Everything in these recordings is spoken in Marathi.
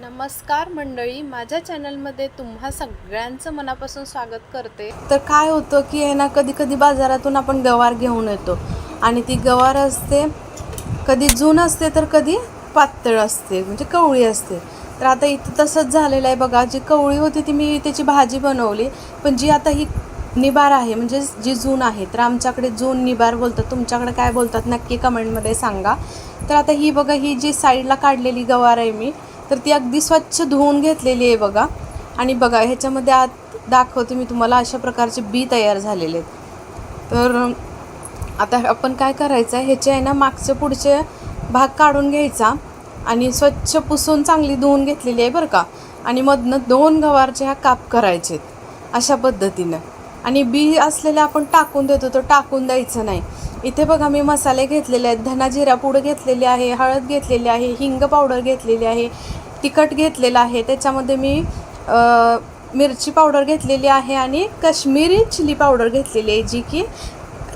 नमस्कार मंडळी माझ्या चॅनलमध्ये तुम्हा सगळ्यांचं मनापासून स्वागत करते. तर काय होतं की आहे ना कधी कधी बाजारातून आपण गवार घेऊन येतो आणि ती गवार असते कधी जून असते तर कधी पातळ असते म्हणजे कवळी असते. तर आता इथं तसंच झालेलं आहे बघा जी कवळी होती ती मी त्याची भाजी बनवली पण जी आता ही निबार आहे म्हणजे जी जून आहे तर आमच्याकडे जून निबार बोलतात. तुमच्याकडे काय बोलतात नक्की कमेंटमध्ये सांगा. तर आता ही बघा ही जी साईडला काढलेली गवार आहे मी तर ती अगदी स्वच्छ धुवून घेतलेली आहे बघा. आणि बघा ह्याच्यामध्ये आत दाखवते मी तुम्हाला अशा प्रकारचे बी तयार झालेले आहेत. तर आता आपण काय करायचं आहे ह्याचे आहे ना मागचे पुढचे भाग काढून घ्यायचा. आणि स्वच्छ पुसून चांगली धुवून घेतलेली आहे बरं का. आणि मधनं दोन गवारचे ह्या काप करायचे अशा पद्धतीनं. आणि बी असलेले आपण टाकून देतो तर टाकून द्यायचं नाही. इथे बघा मी मसाले घेतलेले आहेत धना जिरा पूड घेतलेली आहे हळद घेतलेली आहे हिंग पावडर घेतलेली आहे तिखट घेतलेलं आहे. त्याच्यामध्ये मी मिरची पावडर घेतलेली आहे आणि काश्मीरी चिली पावडर घेतलेली आहे जी की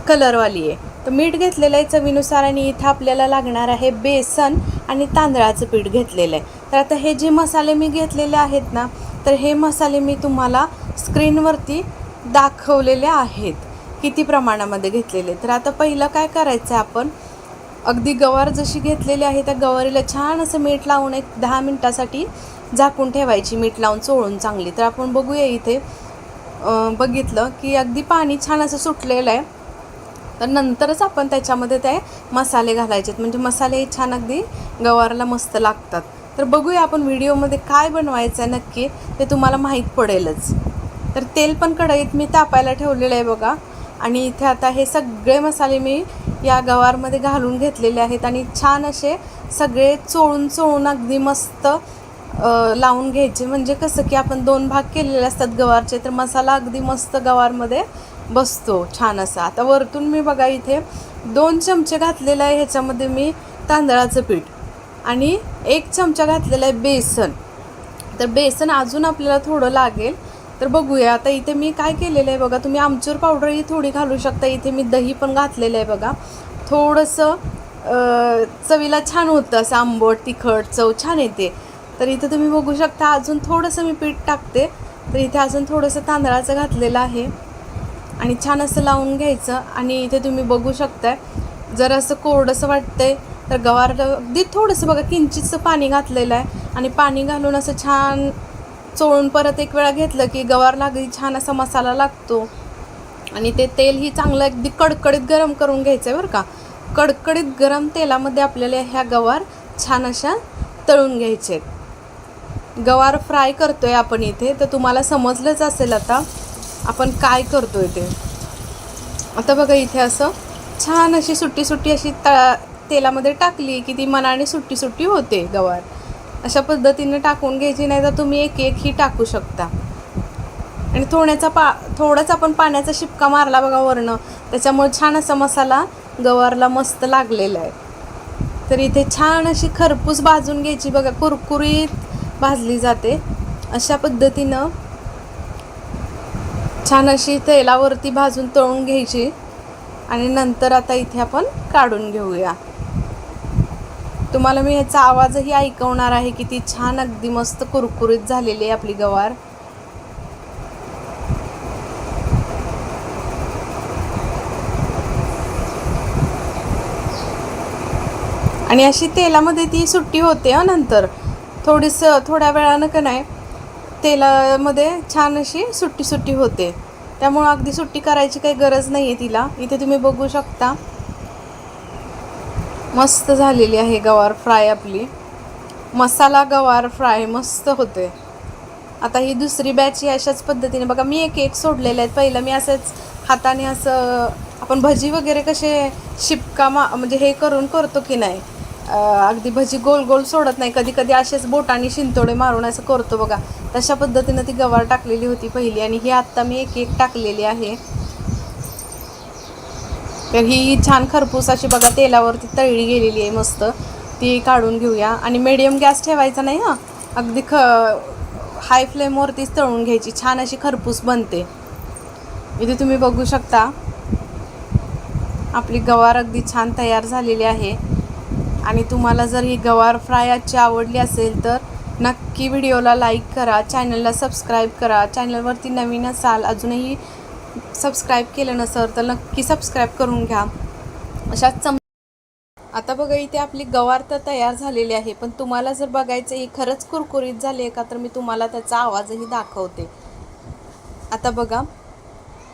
कलरवाली आहे. तर मीठ घेतलेलं आहे चवीनुसार आणि इथं आपल्याला लागणार आहे बेसन आणि तांदळाचं पीठ घेतलेलं आहे. तर आता हे जे मसाले मी घेतलेले आहेत ना तर हे मसाले मी तुम्हाला स्क्रीनवरती दाखवलेले आहेत. किती प्रमाणामध्ये घेतलेले तर आता पहिलं काय करायचं आहे आपण? अगदी गवार जशी घेतलेली आहे त्या गवारीला छान असं मीठ लावून एक दहा मिनटासाठी झाकून ठेवायची मीठ लावून चोळून चांगली. तर आपण बघूया इथे. बघितलं की अगदी पाणी छान असं सुटलेलं आहे. तर नंतरच आपण त्याच्यामध्ये ते मसाले घालायचेत म्हणजे मसाले हे छान अगदी गवारला मस्त लागतात. तर बघूया आपण व्हिडिओमध्ये काय बनवायचं आहे नक्की ते तुम्हाला माहीत पडेलच. तर तेल पण कढईत मी तापायला ठेवलेलं आहे बघा. आणि इथे आता हे सगळे मसाले मी या गवारमध्ये घालून घेतलेले आहेत आणि छान असे सगळे चोळून चोळून अगदी मस्त लावून घ्यायचे. म्हणजे कसं की आपण दोन भाग केलेले असतात गवारचे तर मसाला अगदी मस्त गवारमध्ये बसतो छान असा. आता वरतून मी बघा इथे दोन चमचे घातलेलं आहे ह्याच्यामध्ये मी तांदळाचं पीठ आणि एक चमचा घातलेला आहे बेसन. तर बेसन अजून आपल्याला थोडं लागेल. तर बघूया आता इथे मी काय केलेलं आहे बघा तुम्ही आमचूर पावडरही थोडी घालू शकता इथे मी दही पण घातलेलं आहे बघा. थोडंसं चवीला छान होतं असं आंबट तिखट चव छान येते. तर इथे तुम्ही बघू शकता अजून थोडंसं मी पीठ टाकते. तर इथे अजून थोडंसं तांदळाचं घातलेलं आहे. आणि छान असं लावून घ्यायचं. आणि इथे तुम्ही बघू शकताय जर असं कोरडंसं वाटतंय तर गवार अगदी थोडंसं बघा किंचितचं पाणी घातलेलं आहे. आणि पाणी घालून असं छान चोळून परत एक वेळा घेतलं की गवार लागली छान असा मसाला लागतो. आणि ते तेल ही चांगलं अगदी कडकडीत गरम करून घ्यायचं आहे बरं का. कडकडीत गरम तेलामध्ये आपल्याला ह्या गवार छान अशा तळून घ्यायचे गवार फ्राय करतो आहे आपण इथे तर तुम्हाला समजलंच असेल आता आपण काय करतो आहे ते. आता बघा इथे असं छान अशी सुट्टी सुट्टी अशी तळा तेलामध्ये टाकली की ती मनाने सुट्टी सुट्टी होते गवार. अशा पद्धतीने टाकून घ्यायची नाही तर तुम्ही एक एक ही टाकू शकता. आणि थोड्याचा पा थोडंच आपण पाण्याचा शिपका मारला बघा वरनं. त्याच्यामुळे छान असा मसाला गवारला मस्त लागलेला आहे. तर इथे छान अशी खरपूस भाजून घ्यायची बघा कुरकुरीत भाजली जाते. अशा पद्धतीनं छान अशी तेलावरती भाजून तळून घ्यायची. आणि नंतर आता इथे आपण काढून घेऊया. तुम्हाला मी ह्याचा आवाजही ऐकवणार आहे की ती छान अगदी मस्त कुरकुरीत झालेली आहे आपली गवार. आणि अशी तेलामध्ये ती सुट्टी होते हं नंतर. थोडीसं थोड्या वेळानं का नाही तेलामध्ये छान अशी सुट्टी सुट्टी होते. त्यामुळं अगदी सुट्टी करायची काही गरज नाही आहे तिला. इथे तुम्ही बघू शकता. मस्त झालेली आहे गवार फ्राय आपली. मसाला गवार फ्राय मस्त होते आता ही दुसरी बॅच ही अशाच पद्धतीने बघा मी एक एक सोडलेले आहेत. पहिलं मी असंच हाताने असं आपण भजी वगैरे कसे शिपका मा म्हणजे हे करून करतो की नाही अगदी भजी गोल गोल सोडत नाही. कधी कधी असेच बोटाने शिंतोडे मारून असं करतो बघा. तशा पद्धतीनं ती गवार टाकलेली होती पहिली आणि ही आत्ता मी एक एक टाकलेली आहे. तर ही छान खरपूस अशी बघा तेलावरती तळली गेलेली आहे मस्त. ती काढून घेऊया. आणि मिडियम गॅस ठेवायचा नाही हां. अगदी ख हाय फ्लेमवरतीच तळून घ्यायची. छान अशी खरपूस बनते. इथे तुम्ही बघू शकता आपली गवार अगदी छान तयार झालेली आहे. आणि तुम्हाला जर ही गवार फ्राय आजची आवडली असेल तर नक्की व्हिडिओला लाईक करा चॅनलला सबस्क्राईब करा. चॅनलवरती नवीन असाल अजूनही सबस्क्राईब केलं नसेल तर नक्की सबस्क्राईब करून घ्या. अशाच चम आता बघा इथे आपली गवार तर तयार झालेली आहे पण तुम्हाला जर बघायचं ही खरंच कुरकुरीत झाली आहे का? तर मी तुम्हाला त्याचा आवाजही दाखवते. आता बघा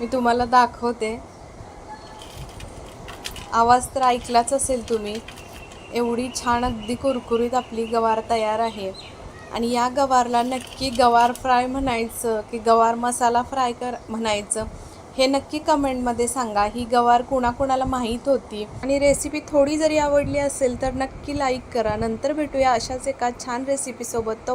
मी तुम्हाला दाखवते. आवाज तर ऐकलाच असेल तुम्ही. एवढी छान अगदी कुरकुरीत आपली गवार तयार आहे. आणि या गवारला नक्की गवार फ्राय म्हणायचं की गवार मसाला फ्राय कर म्हणायचं. हे नक्की कमेंटमध्ये सांगा. ही गवार कुणाकुणाला माहीत होती? आणि रेसिपी थोडी जरी आवडली असेल तर नक्की लाईक करा. नंतर भेटूया अशाच एका छान रेसिपीसोबत तो